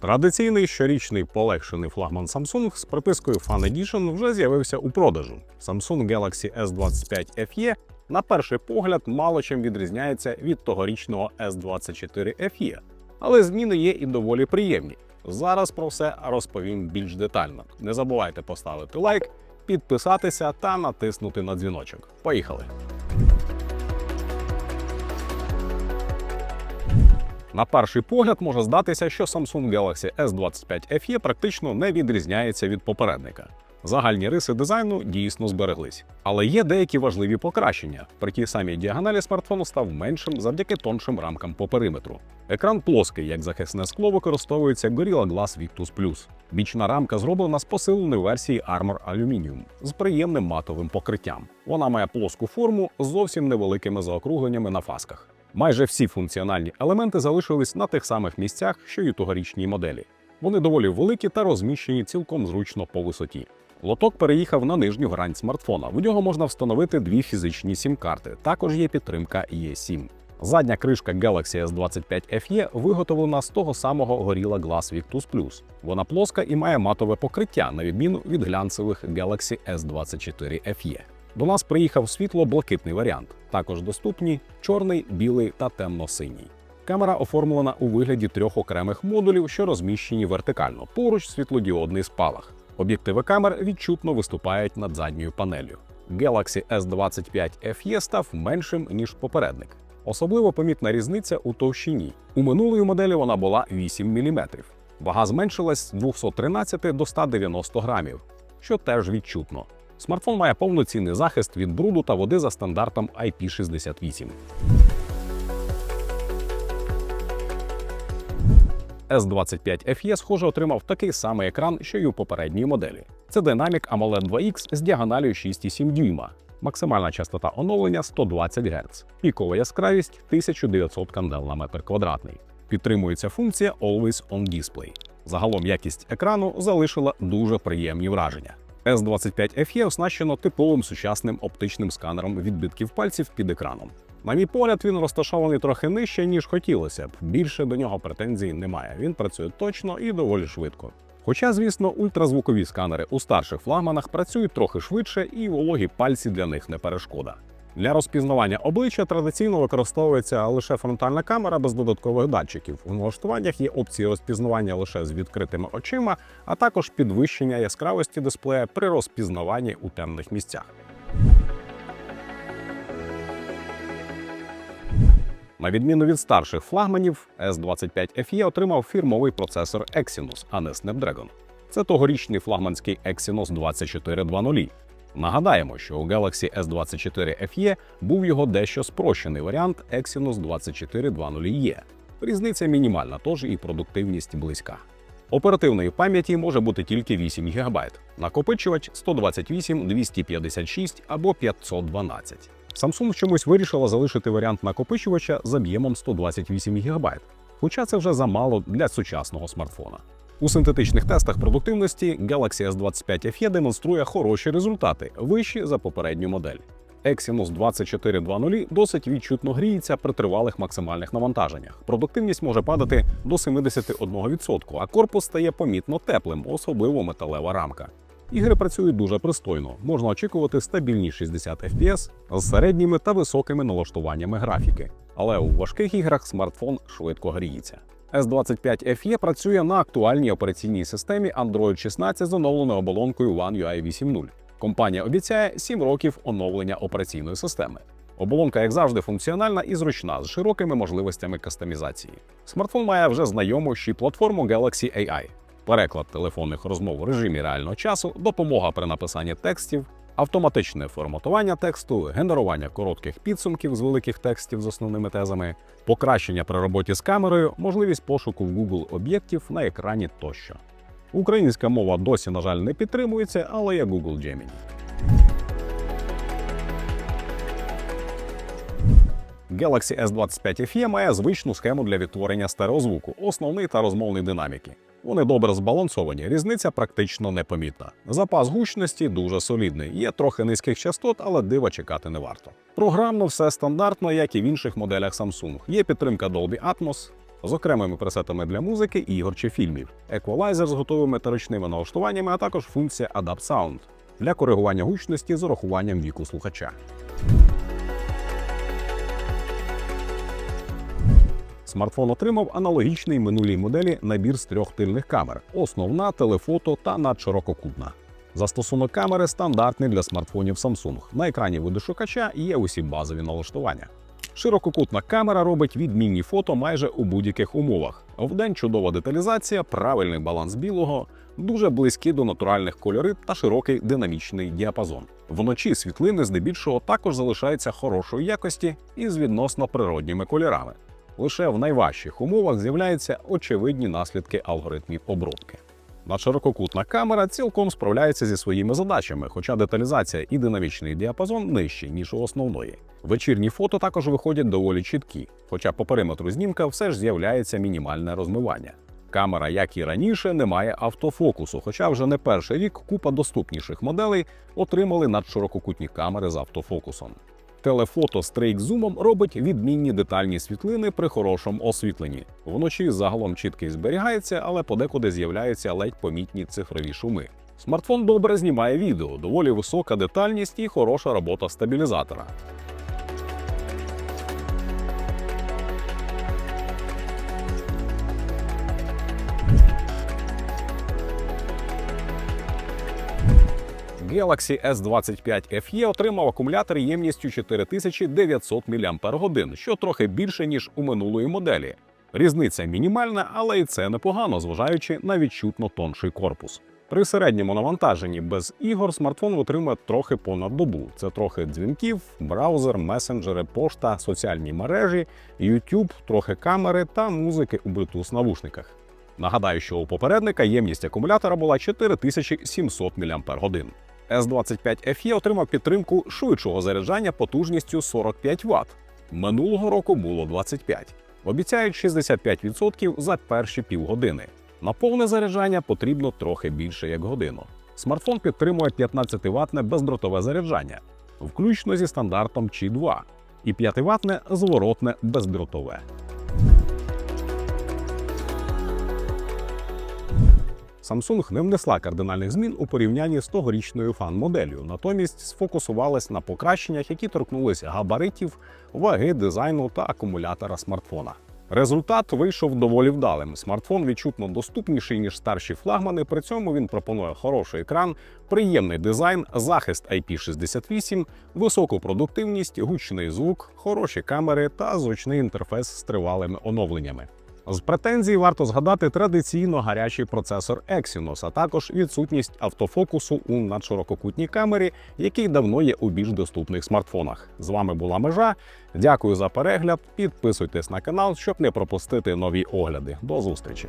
Традиційний щорічний полегшений флагман Samsung з припискою Fan Edition вже з'явився у продажу. Samsung Galaxy S25 FE на перший погляд мало чим відрізняється від тогорічного S24 FE, але зміни є і доволі приємні. Зараз про все розповім більш детально. Не забувайте поставити лайк, підписатися та натиснути на дзвіночок. Поїхали! На перший погляд може здатися, що Samsung Galaxy S25 FE практично не відрізняється від попередника. Загальні риси дизайну дійсно збереглись. Але є деякі важливі покращення. При тій самій діагоналі смартфон став меншим завдяки тоншим рамкам по периметру. Екран плоский, як захисне скло, використовується Gorilla Glass Victus Plus. Бічна рамка зроблена з посиленої версії Armor Aluminium з приємним матовим покриттям. Вона має плоску форму з зовсім невеликими заокругленнями на фасках. Майже всі функціональні елементи залишились на тих самих місцях, що й у тогорічній моделі. Вони доволі великі та розміщені цілком зручно по висоті. Лоток переїхав на нижню грань смартфона. В нього можна встановити дві фізичні сім-карти. Також є підтримка eSIM. Задня кришка Galaxy S25 FE виготовлена з того самого Gorilla Glass Victus Plus. Вона плоска і має матове покриття, на відміну від глянцевих Galaxy S24 FE. До нас приїхав світло-блакитний варіант. Також доступні чорний, білий та темно-синій. Камера оформлена у вигляді трьох окремих модулів, що розміщені вертикально. Поруч світлодіодний спалах. Об'єктиви камер відчутно виступають над задньою панелью. Galaxy S25 FE став меншим ніж попередник. Особливо помітна різниця у товщині. У минулої моделі вона була 8 мм. Вага зменшилась з 213 до 190 грамів, що теж відчутно. Смартфон має повноцінний захист від бруду та води за стандартом IP68. S25 FE, схоже, отримав такий самий екран, що й у попередньої моделі. Це Dynamic AMOLED 2X з діагональю 6,7 дюйма. Максимальна частота оновлення 120 Гц, пікова яскравість 1900 кандел на метр квадратний. Підтримується функція Always on Display. Загалом якість екрану залишила дуже приємні враження. S25 FE оснащено типовим сучасним оптичним сканером відбитків пальців під екраном. На мій погляд, він розташований трохи нижче, ніж хотілося б. Більше до нього претензій немає. Він працює точно і доволі швидко. Хоча, звісно, ультразвукові сканери у старших флагманах працюють трохи швидше, і вологі пальці для них не перешкода. Для розпізнавання обличчя традиційно використовується лише фронтальна камера без додаткових датчиків. У налаштуваннях є опції розпізнавання лише з відкритими очима, а також підвищення яскравості дисплея при розпізнаванні у темних місцях. На відміну від старших флагманів, S25 FE отримав фірмовий процесор Exynos, а не Snapdragon. Це тогорічний флагманський Exynos 2420. Нагадаємо, що у Galaxy S24 FE був його дещо спрощений варіант Exynos 2420E. Різниця мінімальна, тож і продуктивність близька. Оперативної пам'яті може бути тільки 8 ГБ, накопичувач 128, 256 або 512. Samsung чомусь вирішила залишити варіант накопичувача з об'ємом 128 ГБ, хоча це вже замало для сучасного смартфона. У синтетичних тестах продуктивності Galaxy S25 FE демонструє хороші результати, вищі за попередню модель. Exynos 2420 досить відчутно гріється при тривалих максимальних навантаженнях. Продуктивність може падати до 71%, а корпус стає помітно теплим, особливо металева рамка. Ігри працюють дуже пристойно. Можна очікувати стабільні 60 FPS з середніми та високими налаштуваннями графіки. Але у важких іграх смартфон швидко гріється. S25 FE працює на актуальній операційній системі Android 16 з оновленою оболонкою One UI 8.0. Компанія обіцяє 7 років оновлення операційної системи. Оболонка, як завжди, функціональна і зручна з широкими можливостями кастомізації. Смартфон має вже знайому ще платформу Galaxy AI, переклад телефонних розмов в режимі реального часу, допомога при написанні текстів, автоматичне форматування тексту, генерування коротких підсумків з великих текстів з основними тезами, покращення при роботі з камерою, можливість пошуку в Google об'єктів на екрані тощо. Українська мова досі, на жаль, не підтримується, але є Google Gemini. Galaxy S25 FE має звичну схему для відтворення стереозвуку, основний та розмовний динаміки. Вони добре збалансовані, різниця практично непомітна. Запас гучності дуже солідний, є трохи низьких частот, але дива чекати не варто. Програмно все стандартно, як і в інших моделях Samsung. Є підтримка Dolby Atmos, з окремими пресетами для музики, ігор чи фільмів, еквалайзер з готовими та ручними налаштуваннями, а також функція Adapt Sound для коригування гучності з урахуванням віку слухача. Смартфон отримав аналогічний минулій моделі набір з трьох тильних камер: основна, телефото та надширококутна. Застосунок камери стандартний для смартфонів Samsung. На екрані видошукача є усі базові налаштування. Ширококутна камера робить відмінні фото майже у будь-яких умовах. Вдень чудова деталізація, правильний баланс білого, дуже близькі до натуральних кольори та широкий динамічний діапазон. Вночі світлини здебільшого також залишаються хорошої якості і з відносно природніми кольорами. Лише в найважчих умовах з'являються очевидні наслідки алгоритмів обробки. Надширококутна камера цілком справляється зі своїми задачами, хоча деталізація і динамічний діапазон нижчі, ніж у основної. Вечірні фото також виходять доволі чіткі, хоча по периметру знімка все ж з'являється мінімальне розмивання. Камера, як і раніше, не має автофокусу, хоча вже не перший рік купа доступніших моделей отримали надширококутні камери з автофокусом. Телефото з трейк-зумом робить відмінні детальні світлини при хорошому освітленні. Вночі загалом чіткість зберігається, але подекуди з'являються ледь помітні цифрові шуми. Смартфон добре знімає відео, доволі висока детальність і хороша робота стабілізатора. Galaxy S25 FE отримав акумулятор ємністю 4900 мАч, що трохи більше, ніж у минулої моделі. Різниця мінімальна, але і це непогано, зважаючи на відчутно тонший корпус. При середньому навантаженні без ігор смартфон витримує трохи понад добу. Це трохи дзвінків, браузер, месенджери, пошта, соціальні мережі, YouTube, трохи камери та музики у Bluetooth навушниках. Нагадаю, що у попередника ємність акумулятора була 4700 мАч. S25 FE отримав підтримку швидшого заряджання потужністю 45 Вт. Минулого року було 25. Обіцяють 65% за перші півгодини. На повне заряджання потрібно трохи більше як годину. Смартфон підтримує 15 ватне бездротове заряджання, включно зі стандартом Qi 2 і 5 ватне зворотне бездротове. Samsung не внесла кардинальних змін у порівнянні з тогорічною фан-моделлю, натомість сфокусувалась на покращеннях, які торкнулись габаритів, ваги, дизайну та акумулятора смартфона. Результат вийшов доволі вдалим. Смартфон відчутно доступніший ніж старші флагмани. При цьому він пропонує хороший екран, приємний дизайн, захист IP68, високу продуктивність, гучний звук, хороші камери та зручний інтерфейс з тривалими оновленнями. З претензій варто згадати традиційно гарячий процесор Exynos, а також відсутність автофокусу у надширококутній камері, який давно є у більш доступних смартфонах. З вами була межа. Дякую за перегляд. Підписуйтесь на канал, щоб не пропустити нові огляди. До зустрічі!